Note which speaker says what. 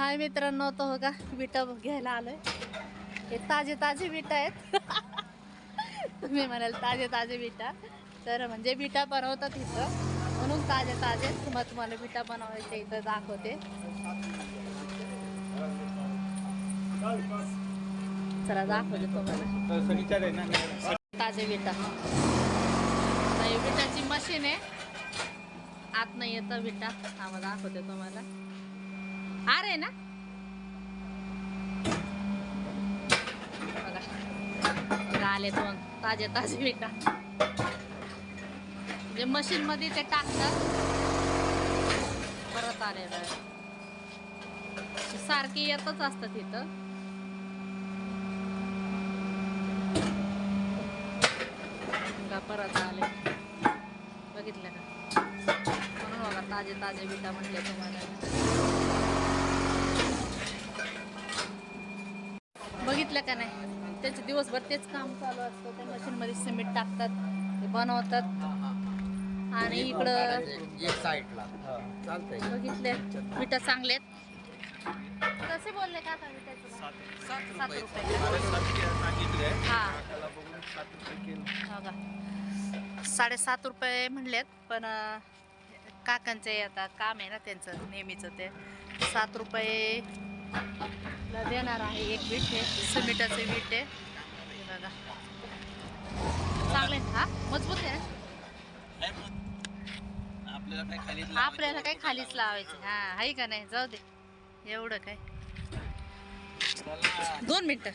Speaker 1: हाय मित्रांनो तो हो का विटा घ्यायला आलोय. हे ताजे ताजे विटा आहेत. तुम्ही म्हणाल ताजे ताजे विटा. तर म्हणजे विटा बनवतात इथं. म्हणून ताजे ताजे मग तुम्हाला विटा बनवायचे इथं दाखवते. चला दाखवते तुम्हाला. ताजे विटा. नाही विटाची मशीन आहे. आत नाही येतं विटा. हा मग दाखवते तुम्हाला. अरे ना? बघा. आले मग ताजे ताजे विटा. म्हणजे मशीन मध्ये ते टाकतात. परत आलेलं आहे सारखी येतच असतात इथं. परत आले. बघितलं का? म्हणून बघा ताजे ताजे विटा म्हटले तुम्हाला. बघितलं का नाही? त्याचे दिवसभर तेच काम चालू असतं. त्या मशीनमध्ये सिमेंट टाकतात ते बनवतात. आणि इकडं
Speaker 2: एक साईडला. चालतंय.
Speaker 1: बघितले विटा चांगलेत कसे बोलले का आता विटाचे भाव? सात रुपये. हा. हो का साडेसात रुपये म्हणलेत पण अं, काकांचे आता काम आहे ना त्यांचं नेहमीचं ते. सात रुपये देणार आहे एक वीट हे सिमेंटाचे वीट आहे. बघा. चांगले हा? मजबूत आहे?
Speaker 2: आपल्याला काय खाली
Speaker 1: आपल्याला काही खालीच लावायचं. हा आहे का नाही? जाऊ दे. एवढं काय? दोन मिनिटं